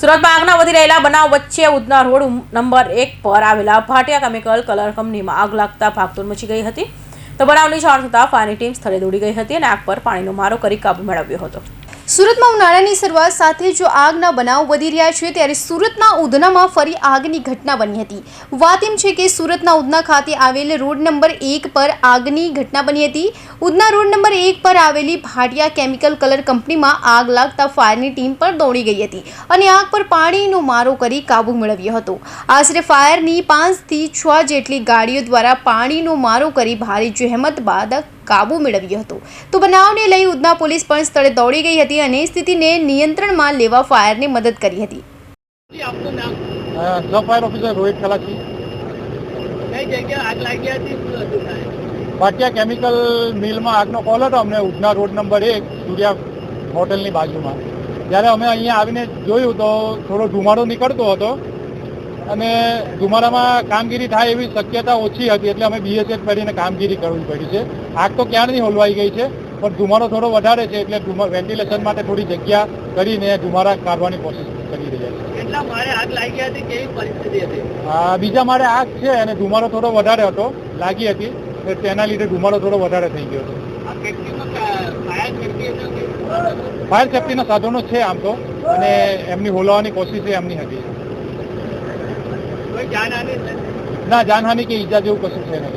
સુરતમાં આગના વધી રહેલા બનાવ વચ્ચે ઉધના રોડ નંબર એક પર આવેલા ભાટિયા કેમિકલ કલર કંપનીમાં આગ લાગતા ભાગદોડ મચી ગઈ હતી. તો બનાવની જાણ થતાં ફાયરની ટીમ સ્થળે દોડી ગઈ હતી અને આગ પર પાણીનો મારો કરી કાબુ મેળવ્યો હતો. સુરતમાં ઉનાળાની શરૂઆત સાથે જો આગના બનાવ વધી રહ્યા છે, ત્યારે સુરતના ઉધનામાં ફરી આગની ઘટના બની હતી. વાત એમ છે કે સુરતના ઉધના ખાતે આવેલ રોડ નંબર એક પર આગની ઘટના બની હતી. ઉધના રોડ નંબર એક પર આવેલી ભાટિયા કેમિકલ કલર કંપનીમાં આગ લાગતા ફાયરની ટીમ પણ દોડી ગઈ હતી અને આગ પર પાણીનો મારો કરી કાબુ મેળવ્યો હતો. આશરે ફાયરની પાંચથી છ જેટલી ગાડીઓ દ્વારા પાણીનો મારો કરી ભારે જહેમત બાદ કાબુ મેળવ્યો હતો. તો બનાવને લઈ ઉધના પોલીસ પણ સ્થળે દોડી ગઈ હતી અને સ્થિતિને નિયંત્રણમાં લેવા ફાયરને મદદ કરી હતી. Fire officer Rohit Khalasi Bhatia chemical મિલમાં આગનો કોલ હતો. અમને ઉધના રોડ નંબર એક સૂર્યા હોટલની બાજુમાં. જ્યારે અમે અહીંયા આવીને જોયું તો થોડો ધુમાડો નીકળતો હતો. અને ધુમાડામાં કામગીરી થાય એવી શક્યતા ઓછી હતી એટલે અમે બીએસએફ કરીને કામગીરી કરવી પડી છે. આગ તો ક્યારની હોલવાઈ ગઈ છે પણ ધુમાડો થોડો વધારે છે એટલે વેન્ટિલેશન માટે થોડી જગ્યા કરીને ધુમાડા કાઢવાની કોશિશ કરી રહ્યા છે બીજા મારે આગ છે અને ધુમાડો થોડો વધારે હતો લાગી હતી તેના લીધે ધુમાડો થોડો વધારે થઈ ગયો હતો. ફાયર સેફ્ટીના સાધનો છે આમ તો અને એમની હોલાવાની કોશિશ એમની હતી. ના જાનહાની કે ઈજા જેવું કશું છે નહીં.